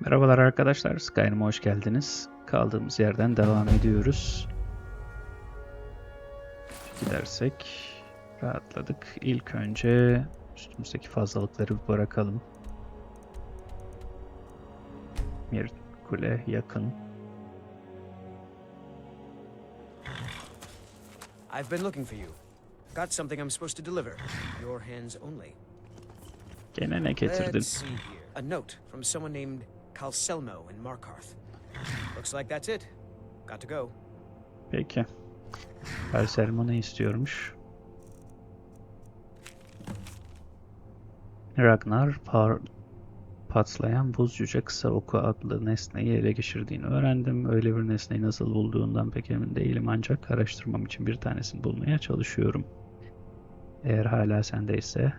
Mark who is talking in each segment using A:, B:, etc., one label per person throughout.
A: Merhabalar arkadaşlar, Skyrim'e hoş geldiniz. Kaldığımız yerden devam ediyoruz. Gidersek rahatladık. İlk önce üstümüzdeki fazlalıkları bir bırakalım. Bir kule yakın.
B: I've been looking for you. Got something I'm supposed to deliver. Your hands only.
A: Gene ne getirdin?
B: A note from someone named Calselmo in Markarth. Looks like that's it. Got to go.
A: Peki. Berselmo ne istiyormuş? Ragnar par patlayan buz yüce kısa oku adlı nesneyi ele geçirdiğini öğrendim. Öyle bir nesneyi nasıl bulduğundan pek emin değilim ancak araştırmam için bir tanesini bulmaya çalışıyorum. Eğer hala sendeyse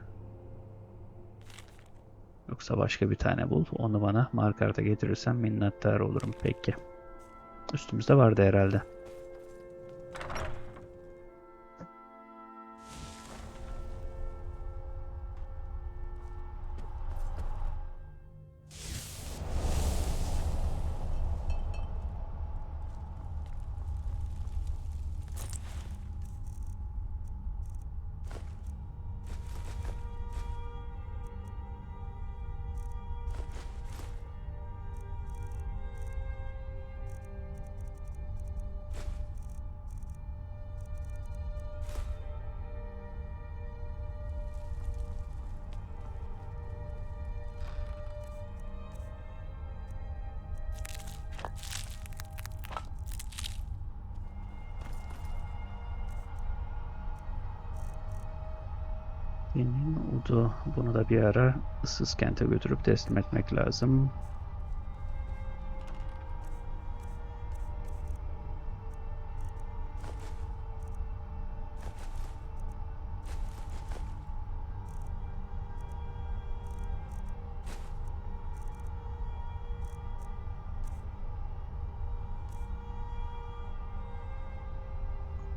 A: yoksa başka bir tane bul. Onu bana Markart'a getirirsen minnettar olurum. Peki. Üstümüzde vardı herhalde. Senin Udu. Bunu da bir ara ıssız kente götürüp teslim etmek lazım.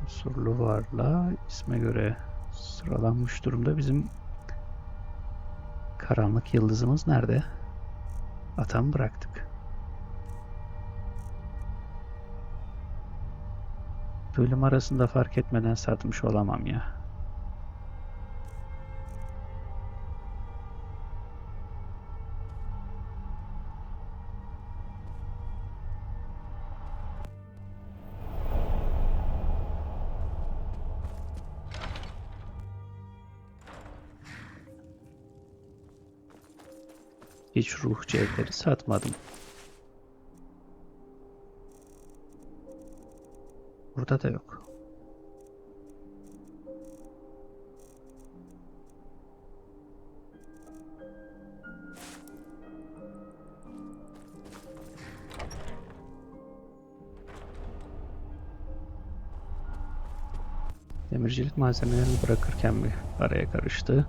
A: Surlu varla isme göre sıralanmış durumda. Bizim karanlık yıldızımız nerede? Atam bıraktık. Bölüm arasında fark etmeden satmış olamam ya. Hiç ruh cevheri satmadım. Burada da yok. Demircilik malzemelerini bırakırken bir araya karıştı.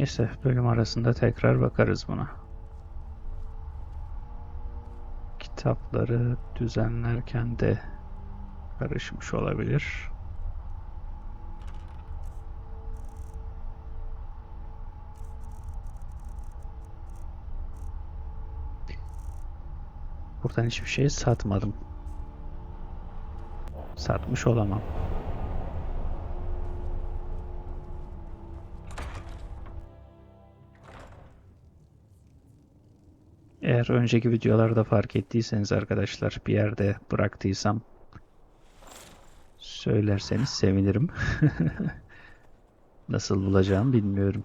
A: Neyse bölüm arasında tekrar bakarız buna. Kitapları düzenlerken de karışmış olabilir. Buradan hiçbir şey satmadım. Satmış olamam. Eğer önceki videolarda fark ettiyseniz arkadaşlar bir yerde bıraktıysam Söylerseniz sevinirim. Nasıl bulacağım bilmiyorum.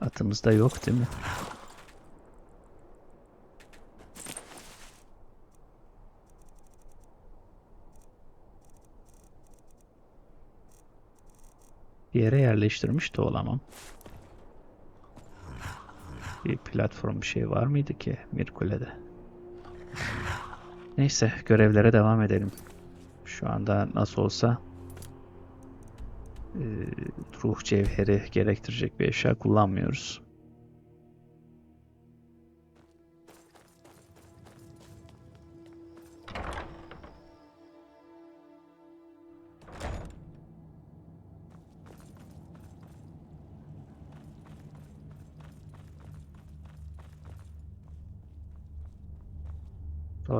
A: Atımız da yok değil mi? Bir yere yerleştirmiş de olamam. Bir platform bir şey var mıydı ki Mirkule'de? Neyse görevlere devam edelim. Şu anda nasıl olsa e, ruh cevheri gerektirecek bir eşya kullanmıyoruz.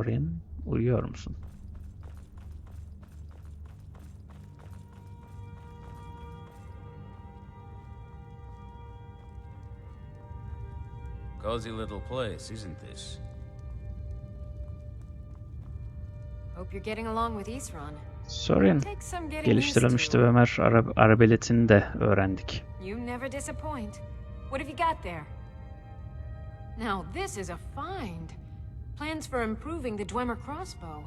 A: Dorian, uyuyor musun?
C: Cozy little place, isn't this?
D: Hope you're getting along with Isran.
A: Sorin, geliştirilmişti ve Ömer ara arabeletini de öğrendik.
D: You never disappoint. What have you got there? Now this is a find. Plans for improving the Dwemer crossbow.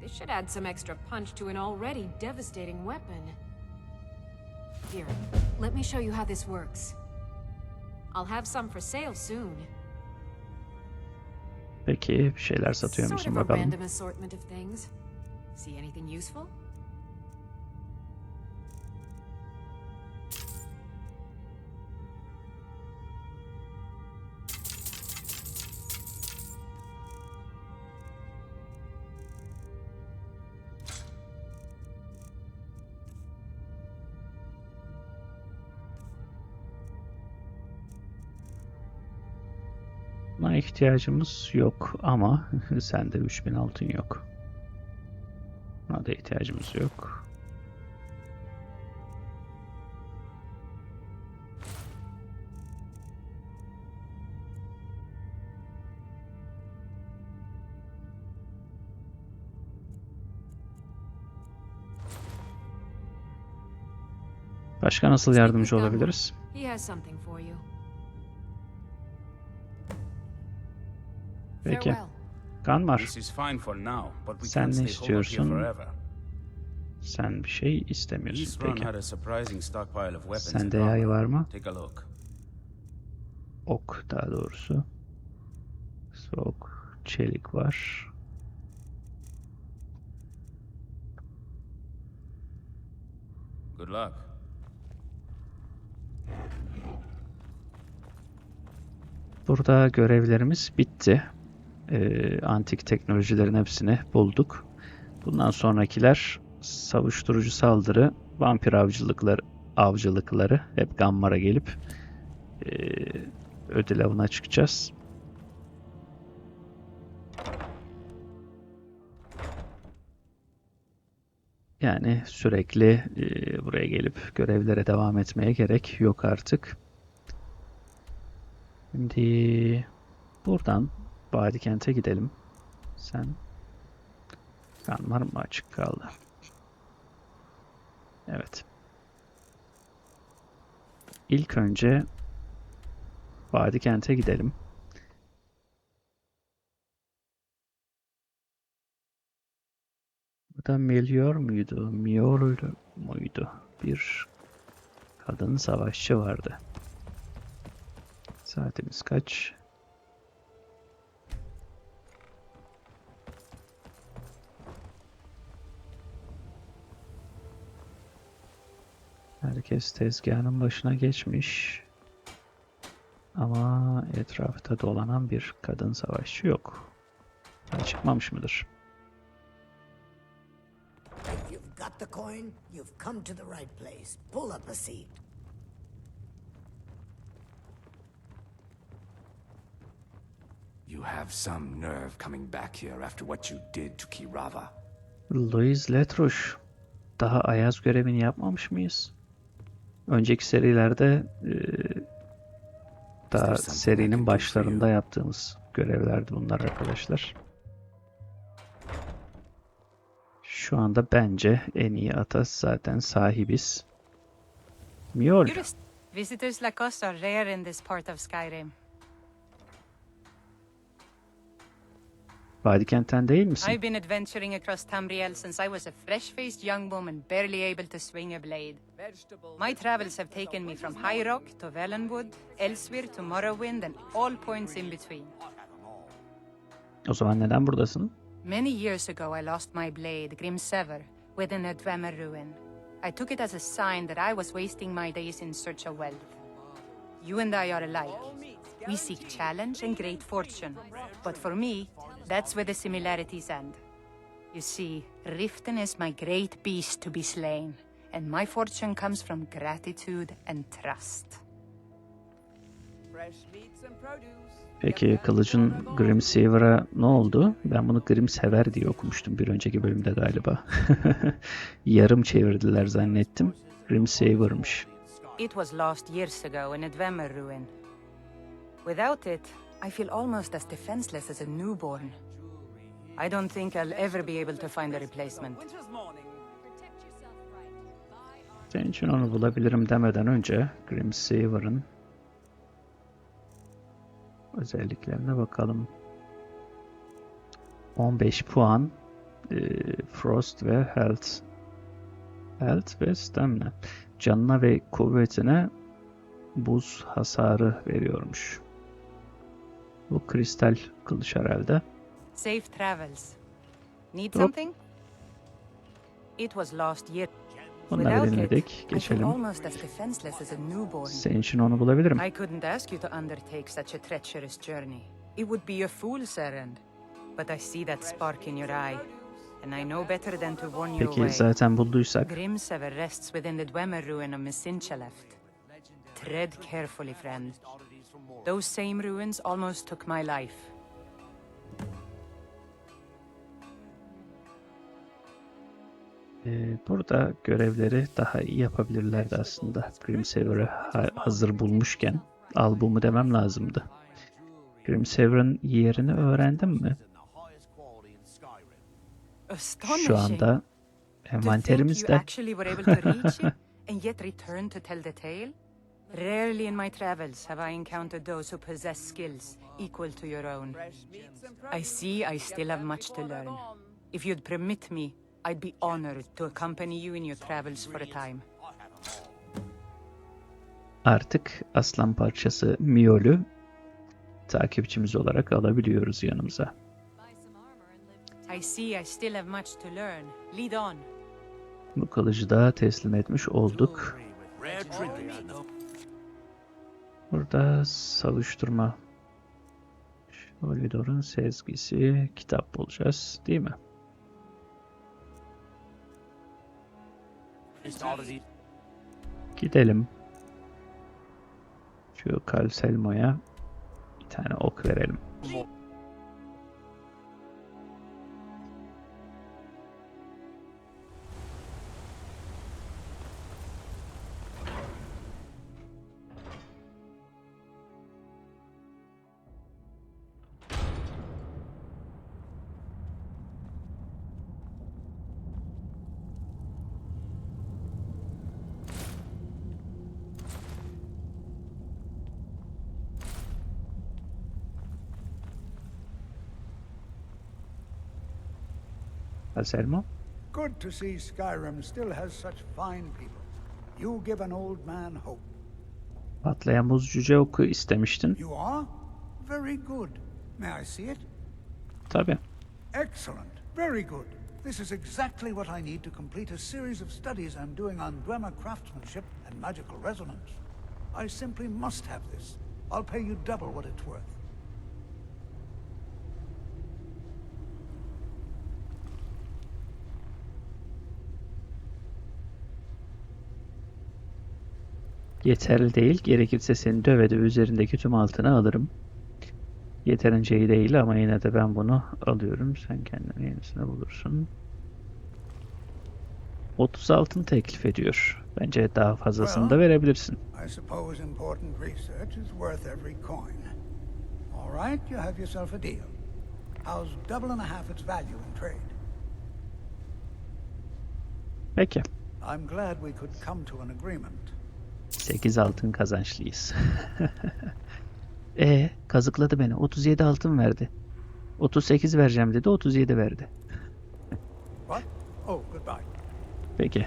D: This should add some extra punch to an already devastating weapon. Here, let me show you how this works. I'll have some for sale soon.
A: Peki bir şeyler satıyor
D: sort of a
A: bakalım?
D: random assortment of things. See anything useful?
A: İhtiyacımız yok ama sende 3000 altın yok. Buna da ihtiyacımız yok. Başka nasıl yardımcı olabiliriz?
C: But we
A: Sen ne istiyorsun? Sen bir şey istemiyorsun. Peki. Sende yay var mı? Ok daha doğrusu. Soğuk, çelik var.
C: Good luck.
A: Burada görevlerimiz bitti. Ee, antik teknolojilerin hepsini bulduk. Bundan sonrakiler savuşturucu saldırı, vampir avcılıkları, avcılıkları hep Gammar'a gelip ee, ödül avına çıkacağız. Yani sürekli ee, buraya gelip görevlere devam etmeye gerek yok artık. Şimdi buradan Badikent'e gidelim. Sen Kanmar mı açık kaldı? Evet. İlk önce Badikent'e gidelim. Burada Melior muydu? Miol muydu? Bir kadın savaşçı vardı. Saatimiz kaç? Herkes tezgahının başına geçmiş. Ama etrafta dolanan bir kadın savaşçı yok. Daha çıkmamış mıdır?
E: Got the coin, you've come to the right place. Pull up a seat.
F: You have some nerve coming back here after what you did to Kirava.
A: Louis Letrouche. Daha Ayaz görevini yapmamış mıyız? Önceki serilerde eee, daha
F: something I can
A: serinin başlarında yaptığımız görevlerdi bunlar arkadaşlar. Şu anda bence en iyi ata zaten sahibiz. Mjolnir.
G: Tourist visitors like us are rare in this part of Skyrim.
A: Vadikent'ten değil misin?
G: I've been adventuring across Tamriel since I was a fresh-faced young woman barely able to swing a blade. My travels have taken me from High Rock to Valenwood, Elsewhere to Morrowind, and all points in between.
A: O zaman neden buradasın?
G: Many years ago, I lost my blade, Grim Grimsever, within a Dwemer ruin. I took it as a sign that I was wasting my days in search of wealth. You and I are alike. We seek challenge and great fortune. But for me, that's where the similarities end. You see, Riften is my great beast to be slain, and my fortune comes from gratitude and trust.
A: Peki kılıcın Grimsever'a ne oldu? Ben bunu Grimsever diye okumuştum bir önceki bölümde galiba. Yarım çevirdiler zannettim. Grimsever'mış.
G: It was lost years ago in a Dwemer ruin. Without it, I feel almost as defenseless as a newborn. I don't think I'll ever be able to find a replacement.
A: Senin için onu bulabilirim demeden önce Grimsever'ın özelliklerine bakalım. 15 puan e, Frost ve Health. Health ve Stamina. Canına ve kuvvetine buz hasarı veriyormuş. Bu kristal kılıç herhalde.
G: Safe travels. Need something? It was lost year.
A: Bunları dinledik. Geçelim. Senin için onu bulabilirim.
G: I couldn't ask you to undertake such a treacherous journey. It would be a fool's errand. But I see that spark in your eye, and I know better than to warn you
A: Peki
G: away.
A: zaten bulduysak
G: Grimsever rests within the Dwemer ruin of Messinchalaft. Tread carefully, friend. Those same ruins almost took my life.
A: Ee, burada görevleri daha iyi yapabilirlerdi aslında. Grimsever'ı ha- hazır bulmuşken al bu mu demem lazımdı. Grimsever'ın yerini öğrendim mi? Şu anda envanterimizde.
G: Rarely in my travels have I encountered those who possess skills equal to your own. I see I still have much to learn. If you'd permit me, I'd be honored to accompany you in your travels for a time.
A: Artık aslan parçası Mjol'ü takipçimiz olarak alabiliyoruz yanımıza.
G: I see I still have much to learn. Lead on.
A: Bu kılıcı da teslim etmiş olduk. Burada savuşturma. Olidor'un sezgisi kitap bulacağız değil mi? Gidelim. Şu Kalselmo'ya bir tane ok verelim. Kalselmo.
H: Good to see Skyrim still has such fine people. You give an old man hope.
A: Patlayan buz cüce oku istemiştin.
H: You are? Very good. May I see it?
A: Tabii.
H: Excellent. Very good. This is exactly what I need to complete a series of studies I'm doing on Dwemer craftsmanship and magical resonance. I simply must have this. I'll pay you double what it's worth.
A: Yeterli değil. Gerekirse seni döve döve üzerindeki tüm altını alırım. Yeterince iyi değil ama yine de ben bunu alıyorum. Sen kendine yenisini bulursun. 30 altın teklif ediyor. Bence daha fazlasını da verebilirsin.
H: I suppose important research is worth every coin. All right, you have yourself a deal. How's double and a half its value in trade?
A: Peki.
H: I'm glad we could come to an agreement.
A: 8 altın kazançlıyız. e kazıkladı beni. 37 altın verdi. 38 vereceğim dedi. 37 verdi.
H: What? Oh, goodbye.
A: Peki.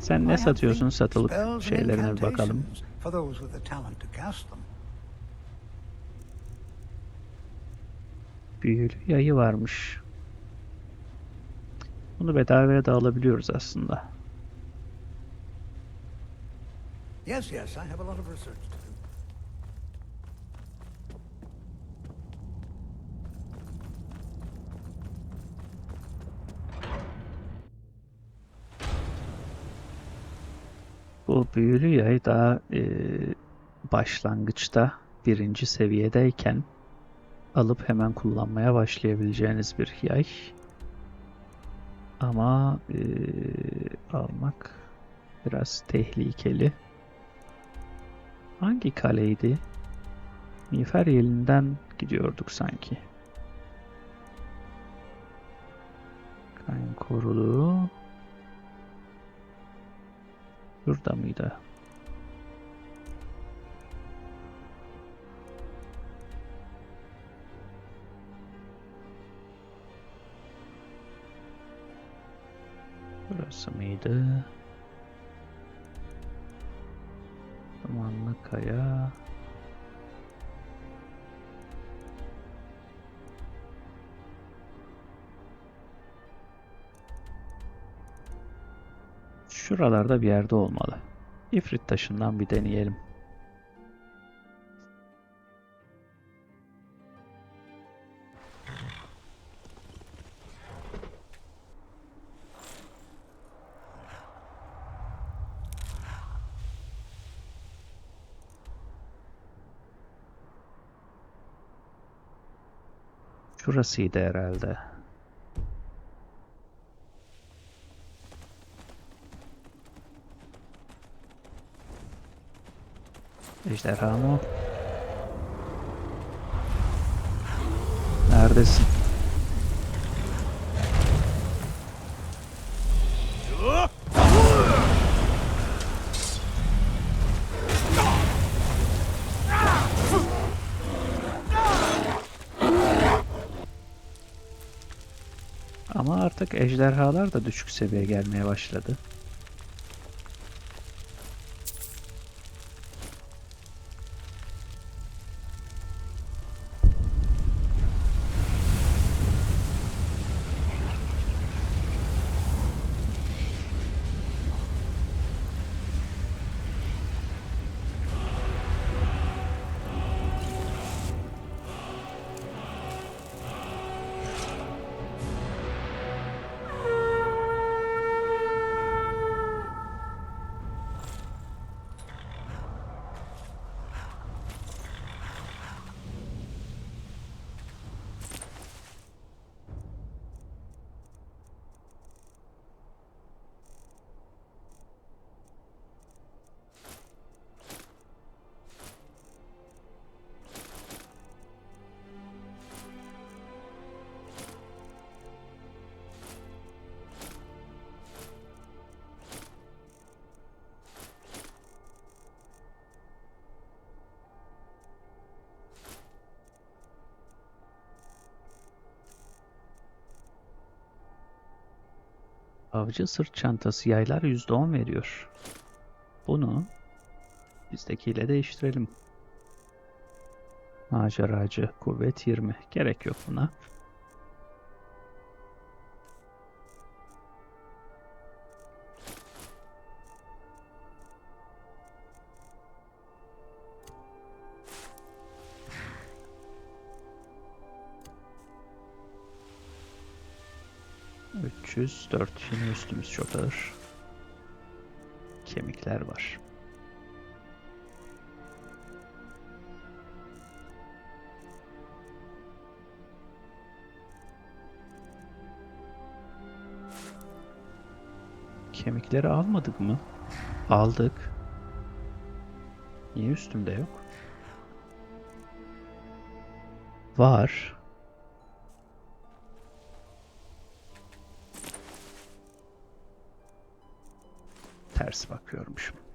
A: Sen ne satıyorsun satılık şeylerine bir bakalım. Büyülü yayı varmış. Bunu bedavaya da alabiliyoruz aslında.
H: Yes, yes, I have a lot of research to do.
A: Bu büyülü yay daha e, başlangıçta birinci seviyedeyken alıp hemen kullanmaya başlayabileceğiniz bir yay. Ama e, almak biraz tehlikeli. Hangi kaleydi? Miğfer yelinden gidiyorduk sanki. Kayın korulu. Burada mıydı? Burası mıydı? Dumanlı kaya. Şuralarda bir yerde olmalı. İfrit taşından bir deneyelim. Şurasıydı herhalde. Ejderha mı? Neredesin? Ama artık ejderhalar da düşük seviye gelmeye başladı. Avcı sırt çantası yaylar %10 veriyor. Bunu bizdekiyle değiştirelim. Maceracı kuvvet 20. Gerek yok buna. Üç 400 yine üstümüz çok ağır. Kemikler var. Kemikleri almadık mı? Aldık. Niye üstümde yok? Var. Ters bakıyormuşum.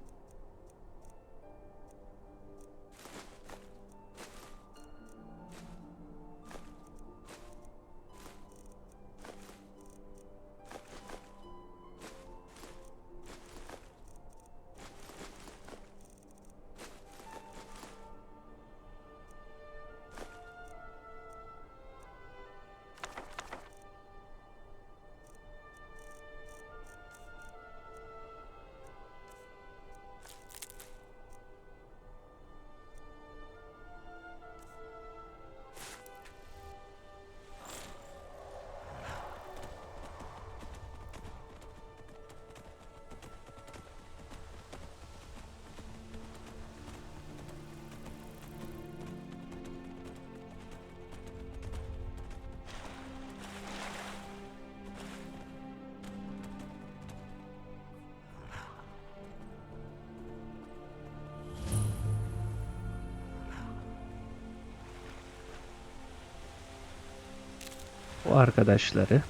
A: Bu arkadaşları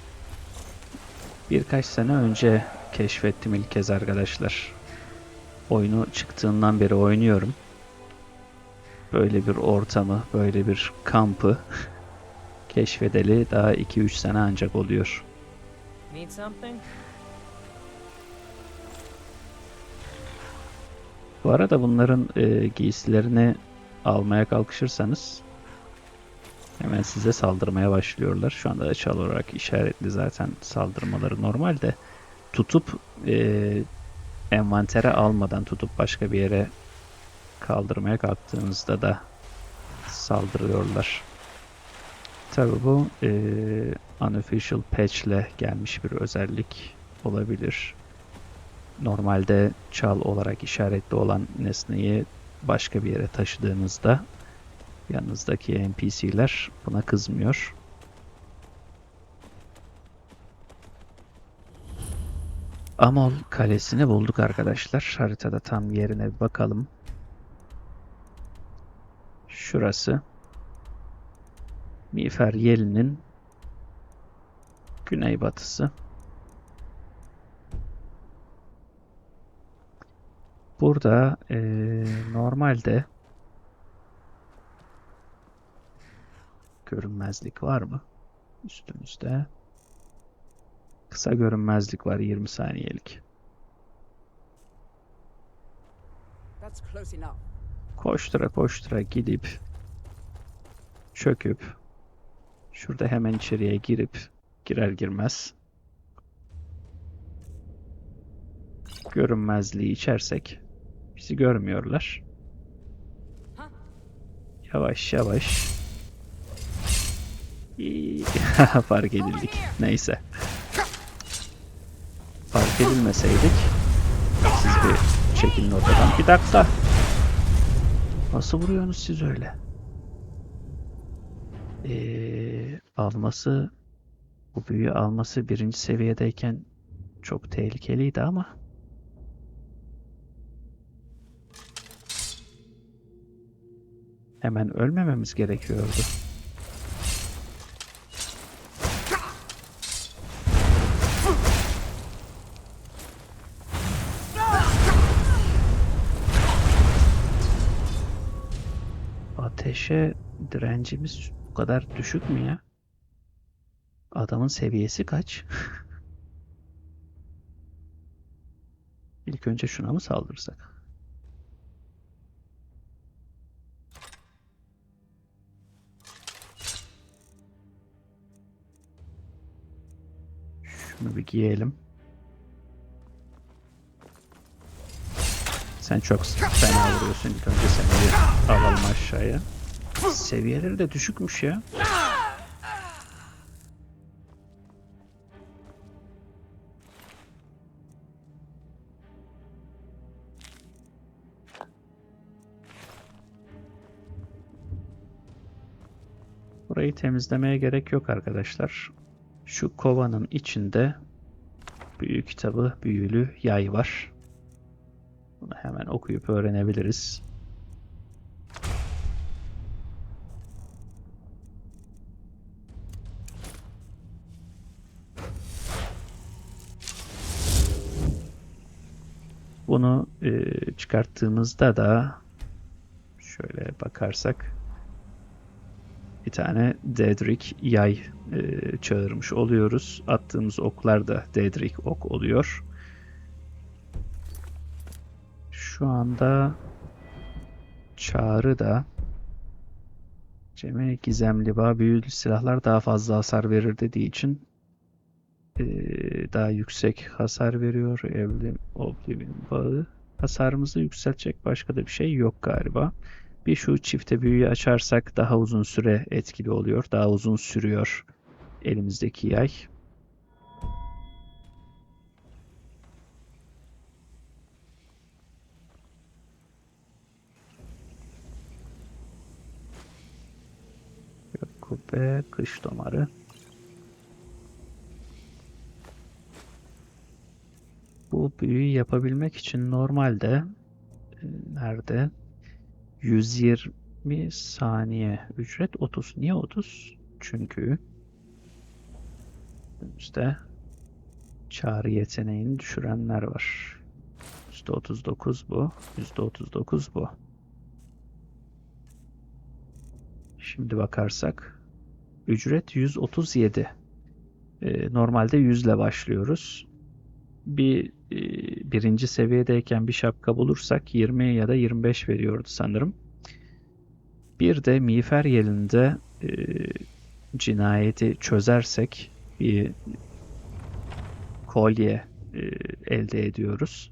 A: birkaç sene önce keşfettim ilk kez arkadaşlar. Oyunu çıktığından beri oynuyorum. Böyle bir ortamı, böyle bir kampı keşfedeli daha 2-3 sene ancak oluyor. Bu arada bunların e, giysilerini almaya kalkışırsanız hemen size saldırmaya başlıyorlar. Şu anda açal olarak işaretli zaten saldırmaları normal de tutup e, envantere almadan tutup başka bir yere kaldırmaya kalktığınızda da saldırıyorlar. Tabi bu e, unofficial patch ile gelmiş bir özellik olabilir. Normalde çal olarak işaretli olan nesneyi başka bir yere taşıdığınızda yanınızdaki NPC'ler buna kızmıyor. Amol Kalesi'ni bulduk arkadaşlar. Haritada tam yerine bir bakalım. Şurası. Miğfer Yeli'nin güneybatısı. Burada eee, normalde görünmezlik var mı? Üstümüzde. Kısa görünmezlik var 20 saniyelik. Koştura koştura gidip çöküp şurada hemen içeriye girip girer girmez görünmezliği içersek bizi görmüyorlar. Yavaş yavaş fark edildik. Neyse. Fark edilmeseydik siz bir çekilin oradan. Bir dakika. Nasıl vuruyorsunuz siz öyle? Ee, alması bu büyüyü alması birinci seviyedeyken çok tehlikeliydi ama hemen ölmememiz gerekiyordu. Ateşe direncimiz bu kadar düşük mü ya? Adamın seviyesi kaç? İlk önce şuna mı saldırsak? Şunu bir giyelim. Sen çok fena vuruyorsun. İlk önce seni alalım aşağıya. Seviyeleri de düşükmüş ya. Burayı temizlemeye gerek yok arkadaşlar. Şu kovanın içinde büyü kitabı, büyülü yay var. Bunu hemen okuyup öğrenebiliriz. Bunu e, çıkarttığımızda da şöyle bakarsak bir tane Dedrick yay e, çağırmış oluyoruz. Attığımız oklar da Dedrick ok oluyor. Şu anda çağrı da Cem'e gizemli bağ büyülü silahlar daha fazla hasar verir dediği için eee, daha yüksek hasar veriyor. Evli Oblivion bağı. Hasarımızı yükseltecek başka da bir şey yok galiba. Bir şu çifte büyüyü açarsak daha uzun süre etkili oluyor. Daha uzun sürüyor elimizdeki yay. Kubbe, kış damarı. Bu büyüyü yapabilmek için normalde e, nerede? 120 saniye ücret 30. Niye 30? Çünkü önümüzde çağrı yeteneğini düşürenler var. %39 bu. %39 bu. Şimdi bakarsak ücret 137. Ee, normalde 100 ile başlıyoruz. Bir e, birinci seviyedeyken bir şapka bulursak 20 ya da 25 veriyordu sanırım. Bir de miğfer yelinde e, cinayeti çözersek bir kolye e, elde ediyoruz.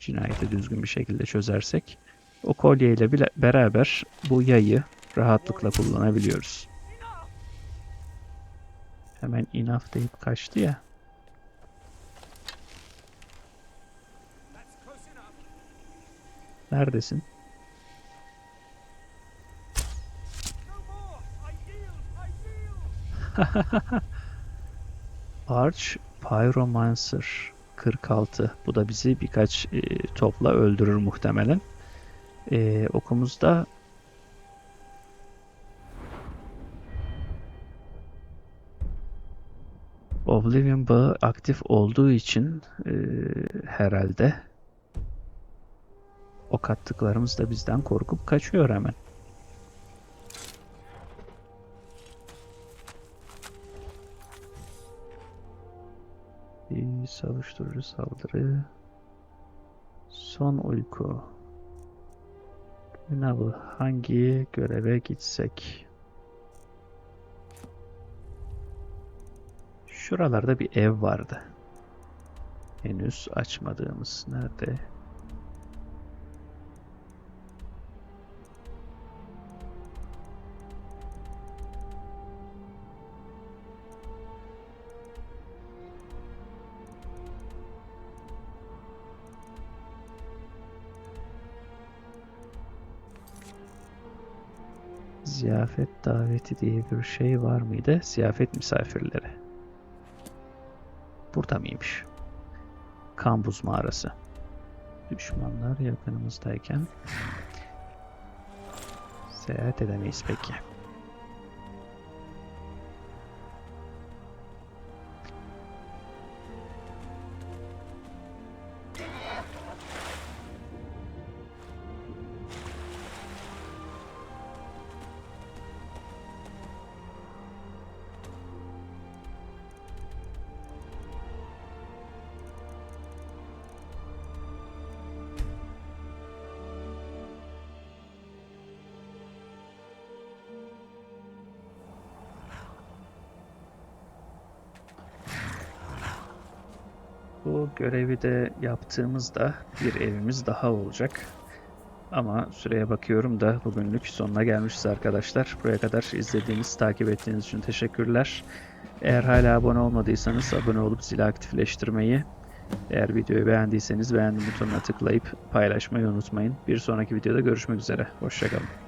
A: Cinayeti düzgün bir şekilde çözersek o kolye ile beraber bu yayı rahatlıkla kullanabiliyoruz. Hemen enough deyip kaçtı ya. Neredesin? Arch Pyromancer 46. Bu da bizi birkaç e, topla öldürür muhtemelen. E, okumuzda Oblivion bağı aktif olduğu için e, herhalde ok attıklarımız da bizden korkup kaçıyor hemen. Bir savuşturucu saldırı. Son uyku. Günavı hangi göreve gitsek? Şuralarda bir ev vardı. Henüz açmadığımız. Nerede? Ziyafet daveti diye bir şey var mıydı? Ziyafet misafirleri. Burada mıymış? Kambuz mağarası. Düşmanlar yakınımızdayken seyahat edemeyiz peki. Bu görevi de yaptığımızda bir evimiz daha olacak. Ama süreye bakıyorum da bugünlük sonuna gelmişiz arkadaşlar. Buraya kadar izlediğiniz, takip ettiğiniz için teşekkürler. Eğer hala abone olmadıysanız abone olup zili aktifleştirmeyi, eğer videoyu beğendiyseniz beğendim butonuna tıklayıp paylaşmayı unutmayın. Bir sonraki videoda görüşmek üzere. Hoşçakalın.